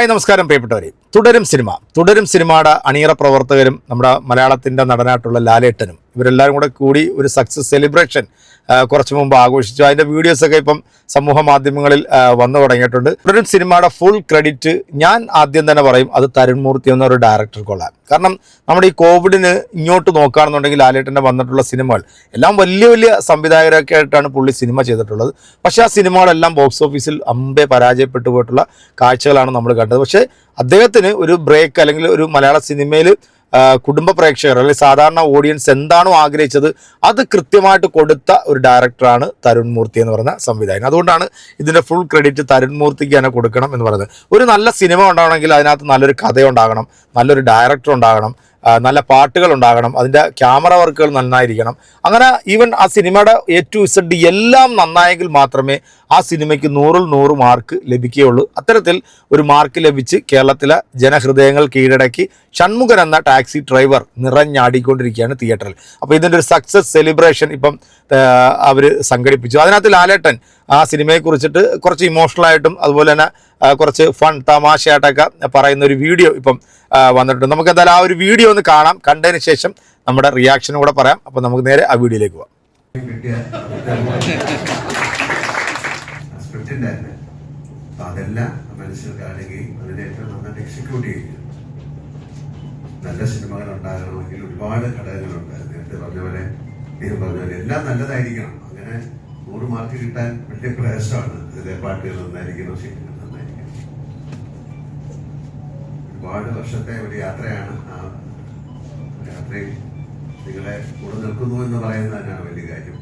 Hi നമസ്കാരം പ്രിയപ്പെട്ടവരെ. തുടരും സിനിമ. തുടരും സിനിമയുടെ അണിയറ പ്രവർത്തകരും നമ്മുടെ മലയാളത്തിന്റെ നടനായിട്ടുള്ള ലാലേട്ടനും ഇവരെല്ലാവരും കൂടെ കൂടി ഒരു സക്സസ് സെലിബ്രേഷൻ കുറച്ച് മുമ്പ് ആഘോഷിച്ചു. അതിന്റെ വീഡിയോസൊക്കെ ഇപ്പം സമൂഹ മാധ്യമങ്ങളിൽ വന്നു തുടങ്ങിയിട്ടുണ്ട്. തുടരും സിനിമയുടെ ഫുൾ ക്രെഡിറ്റ് ഞാൻ ആദ്യം തന്നെ പറയും അത് തരുൺ മൂർത്തി എന്ന ഒരു ഡയറക്ടർക്കുള്ളതാണ് കാരണം നമ്മുടെ ഈ കോവിഡിന് ഇങ്ങോട്ട് നോക്കുകയാണെന്നുണ്ടെങ്കിൽ ലാലേട്ടന്റെ വന്നിട്ടുള്ള സിനിമകൾ എല്ലാം വലിയ വലിയ സംവിധായകരൊക്കെ ആയിട്ടാണ് പുള്ളി സിനിമ ചെയ്തിട്ടുള്ളത്. പക്ഷേ ആ സിനിമകളെല്ലാം ബോക്സ് ഓഫീസിൽ അമ്പേ പരാജയപ്പെട്ടു പോയിട്ടുള്ള കാഴ്ചകളാണ് നമ്മൾ കണ്ടത്. പക്ഷേ അദ്ദേഹത്തിന് ഒരു ബ്രേക്ക് അല്ലെങ്കിൽ ഒരു മലയാള സിനിമയിൽ കുടുംബ പ്രേക്ഷകർ അല്ലെങ്കിൽ സാധാരണ ഓഡിയൻസ് എന്താണോ ആഗ്രഹിച്ചത് അത് കൃത്യമായിട്ട് കൊടുത്ത ഒരു ഡയറക്ടറാണ് തരുൺ മൂർത്തി എന്ന് പറയുന്ന സംവിധായകൻ. അതുകൊണ്ടാണ് ഇതിന്റെ ഫുൾ ക്രെഡിറ്റ് തരുൺ മൂർത്തിക്ക് തന്നെ കൊടുക്കണം എന്ന് പറയുന്നത്. ഒരു നല്ല സിനിമ ഉണ്ടാവണമെങ്കിൽ അതിനകത്ത് നല്ലൊരു കഥയുണ്ടാകണം നല്ലൊരു ഡയറക്ടർ ഉണ്ടാകണം നല്ല പാട്ടുകൾ ഉണ്ടാകണം അതിന്റെ ക്യാമറ വർക്കുകൾ നന്നായിരിക്കണം. അങ്ങനെ ഈവൻ ആ സിനിമയുടെ എ ടു ഇസഡ് എല്ലാം നന്നായെങ്കിൽ മാത്രമേ ആ സിനിമയ്ക്ക് നൂറിൽ നൂറ് മാർക്ക് ലഭിക്കുകയുള്ളൂ. അത്തരത്തിൽ ഒരു മാർക്ക് ലഭിച്ച് കേരളത്തിലെ ജനഹൃദയങ്ങൾ കീഴടക്കി ഷൺമുഖൻ എന്ന ടാക്സി ഡ്രൈവർ നിറഞ്ഞാടിക്കൊണ്ടിരിക്കുകയാണ് തിയേറ്ററിൽ. അപ്പോൾ ഇതിന്റെ ഒരു സക്സസ് സെലിബ്രേഷൻ ഇപ്പം അവർ സംഘടിപ്പിച്ചു. അതിനകത്ത് ലാലേട്ടൻ ആ സിനിമയെക്കുറിച്ചിട്ട് കുറച്ച് ഇമോഷണലായിട്ടും അതുപോലെ തന്നെ കുറച്ച് ഫൺ തമാശയായിട്ടൊക്കെ പറയുന്ന ഒരു വീഡിയോ ഇപ്പം വന്നിട്ടുണ്ട്. നമുക്ക് എന്തായാലും ആ ഒരു വീഡിയോ ഒന്ന് കാണാം. കണ്ടതിന് ശേഷം നമ്മുടെ റിയാക്ഷനും കൂടെ പറയാം. അപ്പം നമുക്ക് നേരെ ആ വീഡിയോയിലേക്ക് പോവാം. നല്ല സിനിമകൾ ഉണ്ടാകണമെങ്കിൽ ഒരുപാട് ഘടകങ്ങളുണ്ട്. നേരത്തെ പറഞ്ഞ പോലെ നീ പറഞ്ഞ പോലെ എല്ലാം നല്ലതായിരിക്കണം. അങ്ങനെ നൂറ് മാർക്ക് കിട്ടാൻ വലിയ പ്രയാസമാണ്. അതിലെ പാട്ടുകൾ നന്നായിരിക്കണം ശരിക്കും ഒരുപാട് വർഷത്തെ ഒരു യാത്രയാണ്. ആ യാത്രയിൽ നിങ്ങളെ കൂടെ നിൽക്കുന്നു എന്ന് പറയുന്നത് തന്നെയാണ് വലിയ കാര്യം.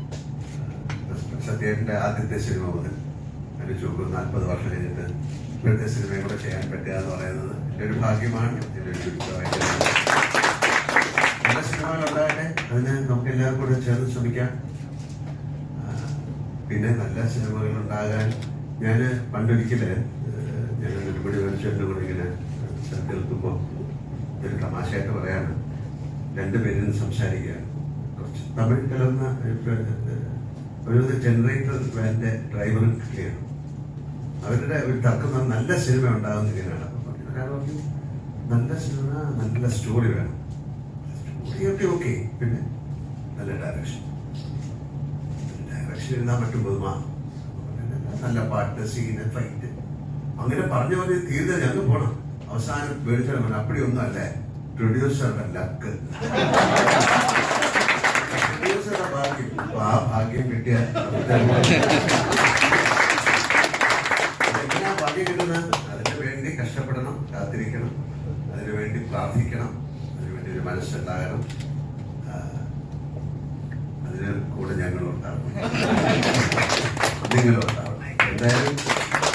സത്യേട്ടന്റെ ആദ്യത്തെ സിനിമ മുതൽ അതിന് ചുവപ്പ് നാൽപ്പത് വർഷം കഴിഞ്ഞിട്ട് ഇപ്പോഴത്തെ സിനിമയും കൂടെ ചെയ്യാൻ പറ്റുക എന്ന് പറയുന്നത് എന്റെ ഒരു ഭാഗ്യമാണ് എന്റെ ഒരു ചുരുക്കമായിട്ട് നല്ല സിനിമകൾ ഉണ്ടാകട്ടെ അതിന് നമുക്ക് എല്ലാവർക്കും കൂടെ ചേർന്ന് ശ്രമിക്കാം. പിന്നെ നല്ല സിനിമകൾ ഉണ്ടാകാൻ ഞാൻ പണ്ടൊരിക്കൽ ഏഹ്, ഞാൻ ഒരുപടി മനുഷ്യരുടെ കൂടെ ഇങ്ങനെ കേൾക്കുമ്പോൾ ഒരു തമാശയായിട്ട് പറയാണ് രണ്ടുപേരും സംസാരിക്കുകയാണ്. കുറച്ച് തമിഴ് കലർന്ന ഒരു ജനറേറ്റർ വാന്റെ ഡ്രൈവറും കിട്ടിയാണ്. അവരുടെ ഒരു തർക്കം നല്ല സിനിമ ഉണ്ടാകുന്ന ഇങ്ങനെയാണ് അപ്പം നല്ല സിനിമ നല്ല സ്റ്റോറി വേണം. സ്റ്റോറിയൊക്കെ ഓക്കെ പിന്നെ നല്ല ഡയറക്ഷൻ ഡയറക്ഷൻ എഴുതാൻ പറ്റും പൊതുമാ നല്ല പാട്ട് സീന് ഫൈറ്റ് അങ്ങനെ പറഞ്ഞ പോലെ തീരുന്ന ഞങ്ങൾ പോണം. അവസാനം പേടിച്ചാൽ മതി അപ്പടി ഒന്നും അല്ലേ പ്രൊഡ്യൂസറുടെ ലക്ക് പ്രൊഡ്യൂസറുടെ ഭാഗ്യം. ആ ഭാഗ്യം കിട്ടിയ എങ്ങനെയാ ഭാഗ്യം കിട്ടുന്നത് അതിനു വേണ്ടി കഷ്ടപ്പെടണം കാത്തിരിക്കണം അതിനു വേണ്ടി പ്രാർത്ഥിക്കണം അതിനു വേണ്ടി ഒരു മനസ്സുണ്ടാകണം. അതിന് കൂടെ ഞങ്ങളുണ്ടാകും നിങ്ങളുണ്ടാവണം എന്തായാലും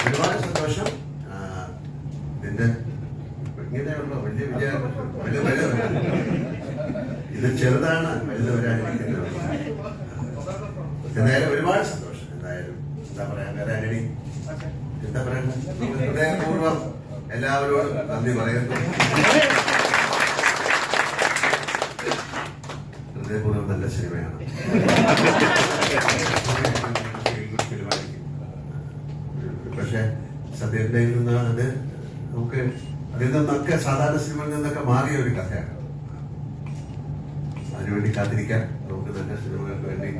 ഒരുപാട് സന്തോഷം. നിന്റെ ഇങ്ങനെയുള്ള വലിയ വിചാരം ഇത് ചെറുതാണ് വലുത് വരാനിരിക്കുന്നത് എന്തായാലും ഒരുപാട് സന്തോഷം. എന്തായാലും എന്താ പറയാ വേറെ ആന്റണി എന്താ പറയാ ഹൃദയപൂർവം എല്ലാവരോടും നന്ദി പറയുന്നു. ഹൃദയപൂർവം നല്ല സിനിമയാണ്. പക്ഷെ സത്യത്തിന്റെ നിന്നാണ് അത് നമുക്ക് അതിൽ നിന്നൊക്കെ സാധാരണ സിനിമയിൽ നിന്നൊക്കെ മാറിയ ഒരു കഥയാണ്. അതിനുവേണ്ടി കാത്തിരിക്കാൻ നമുക്ക് തന്നെ സിനിമകൾക്ക് വേണ്ടി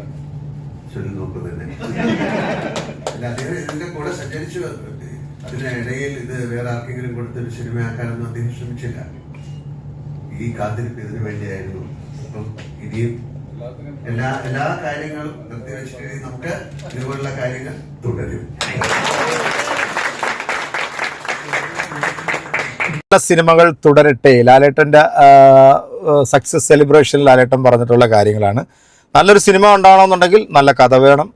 ചൊല്ലി നോക്കും തന്നെ. അല്ല അദ്ദേഹം ഇതിന്റെ കൂടെ സഞ്ചരിച്ചു അതിനിടയിൽ ഇത് വേറെ ആർക്കെങ്കിലും കൊടുത്തൊരു സിനിമയാക്കാനൊന്നും അദ്ദേഹം ശ്രമിച്ചില്ല. ഈ കാത്തിരിപ്പ് ഇതിനു വേണ്ടിയായിരുന്നു. അപ്പം ഇനിയും എല്ലാ എല്ലാ കാര്യങ്ങളും നിർത്തിവെച്ചിട്ട് നമുക്ക് ഇതുപോലുള്ള കാര്യങ്ങൾ തുടരും. സിനിമകൾ തുടരട്ടെ? ലാലേട്ടന്റെ സക്സസ് സെലിബ്രേഷൻ ലാലേട്ടൻ പറഞ്ഞിട്ടുള്ള കാര്യങ്ങളാണ്. നല്ലൊരു സിനിമ ഉണ്ടാകണമെന്നുണ്ടെങ്കിൽ നല്ല കഥ വേണം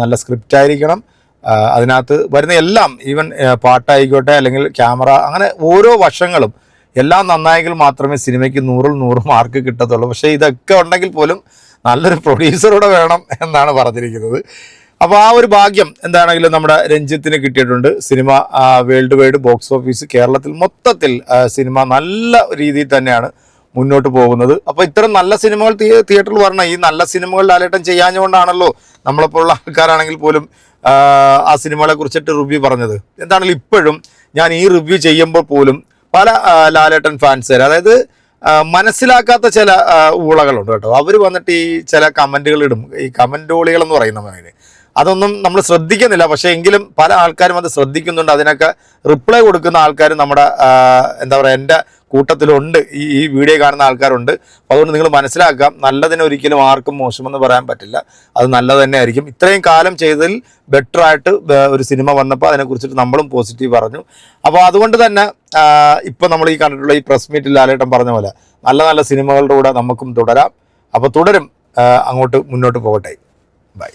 നല്ല സ്ക്രിപ്റ്റ് ആയിരിക്കണം. അതിനകത്ത് വരുന്ന എല്ലാം ഈവൻ പാട്ടായിക്കോട്ടെ അല്ലെങ്കിൽ ക്യാമറ അങ്ങനെ ഓരോ വശങ്ങളും എല്ലാം നന്നായെങ്കിൽ മാത്രമേ സിനിമയ്ക്ക് നൂറിൽ നൂറ് മാർക്ക് കിട്ടത്തുള്ളൂ. പക്ഷേ ഇതൊക്കെ ഉണ്ടെങ്കിൽ പോലും നല്ലൊരു പ്രൊഡ്യൂസറൂടെ വേണം എന്നാണ് പറഞ്ഞിരിക്കുന്നത്. അപ്പോൾ ആ ഒരു ഭാഗ്യം എന്താണെങ്കിലും നമ്മുടെ രഞ്ജിത്തിന് കിട്ടിയിട്ടുണ്ട്. Cinema world wide box office കേരളത്തിൽ മൊത്തത്തിൽ സിനിമ നല്ല രീതിയിൽ തന്നെയാണ് മുന്നോട്ട് പോകുന്നത്. അപ്പോൾ ഇത്തരം നല്ല സിനിമകൾ തിയേറ്ററിൽ വരണം. ഈ നല്ല സിനിമകൾ ലാലേട്ടം ചെയ്യാഞ്ഞുകൊണ്ടാണല്ലോ നമ്മളെപ്പോലുള്ള ആൾക്കാരാണെങ്കിൽ പോലും ആ, സിനിമകളെ കുറിച്ചിട്ട് റിവ്യൂ പറഞ്ഞത്. എന്താണെങ്കിലും ഇപ്പോഴും ഞാൻ ഈ റിവ്യൂ ചെയ്യുമ്പോൾ പോലും പല ലാലേട്ടൻ ഫാൻസുകാർ അതായത് മനസ്സിലാക്കാത്ത ചില ഊളകളുണ്ട് കേട്ടോ. അവർ വന്നിട്ട് ഈ ചില കമന്റുകൾ ഇടും. ഈ കമന്റോളികൾ എന്ന് പറയുന്ന പറയുന്നത് അതൊന്നും നമ്മൾ ശ്രദ്ധിക്കുന്നില്ല. പക്ഷേ എങ്കിലും പല ആൾക്കാരും അത് ശ്രദ്ധിക്കുന്നുണ്ട്. അതിനൊക്കെ റിപ്ലൈ കൊടുക്കുന്ന ആൾക്കാർ നമ്മുടെ എന്താ പറയുക എന്റെ കൂട്ടത്തിലുണ്ട്. ഈ ഈ വീഡിയോ കാണുന്ന ആൾക്കാരുണ്ട്. അതുകൊണ്ട് നിങ്ങൾ മനസ്സിലാക്കാം നല്ലതിന് ഒരിക്കലും ആർക്കും മോശമെന്ന് പറയാൻ പറ്റില്ല. അത് നല്ലത് തന്നെ ആയിരിക്കും ഇത്രയും കാലം ചെയ്തതിൽ ബെറ്റർ ആയിട്ട് ഒരു സിനിമ വന്നപ്പോൾ അതിനെക്കുറിച്ചിട്ട് നമ്മളും പോസിറ്റീവ് പറഞ്ഞു. അപ്പോൾ അതുകൊണ്ട് തന്നെ ഇപ്പോൾ നമ്മൾ ഈ കണ്ടിട്ടുള്ള ഈ പ്രസ് മീറ്റിൽ ലാലേട്ടൻ പറഞ്ഞ പോലെ നല്ല നല്ല സിനിമകളുടെ കൂടെ നമുക്കും തുടരാം. അപ്പോൾ തുടരും. അങ്ങോട്ട് മുന്നോട്ട് പോകട്ടെ. ബൈ